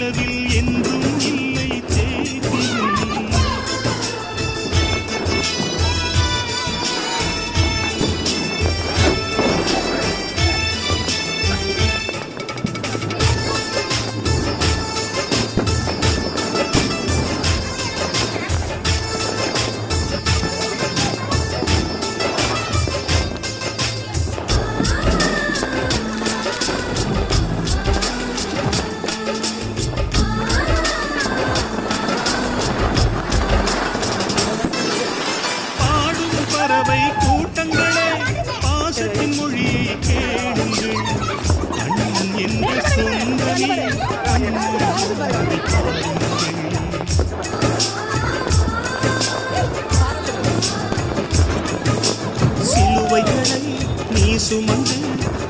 நிலவில் என்றும் பறவை கூட்டங்களே பாசத்தின் மொழியை கேளுங்கள். அண்ணன் என்ற சொந்தமே சிலுவைகளை நீ சுமந்து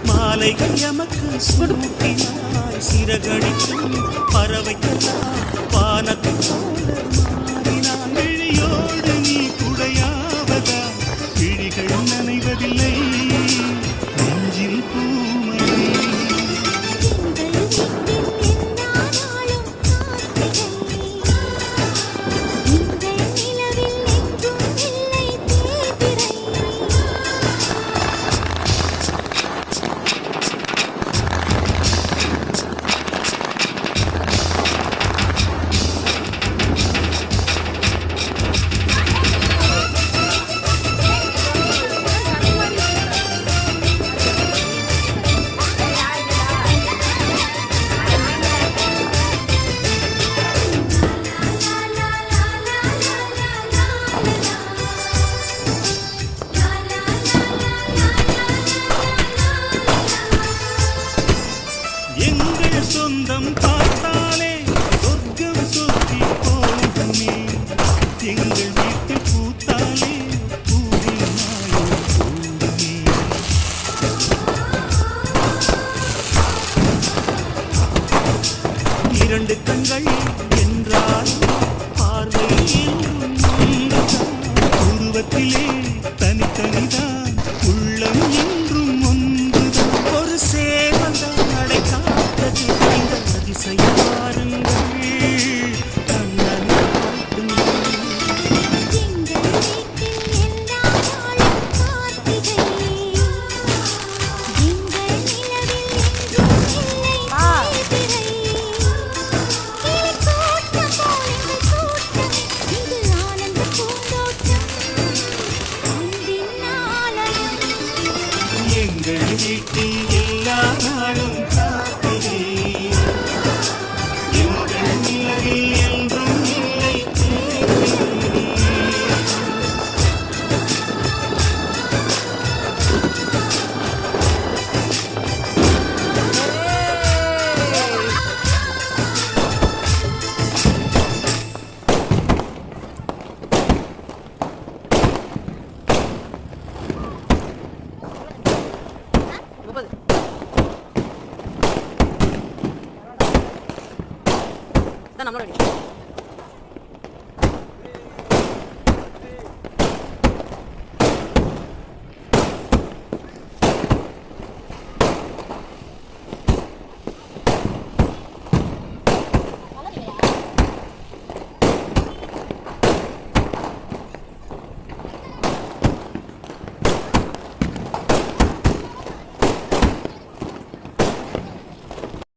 மாலைகள் எமக்கு சூட்டினாய். சிறகடிக்கும் பறவைக்கெல்லாம் வானத்தில் எங்கள் வீட்டில் பூத்தாலே இரண்டு கண்கள் எங்கள் வீட்டில் தான் நம்மளோட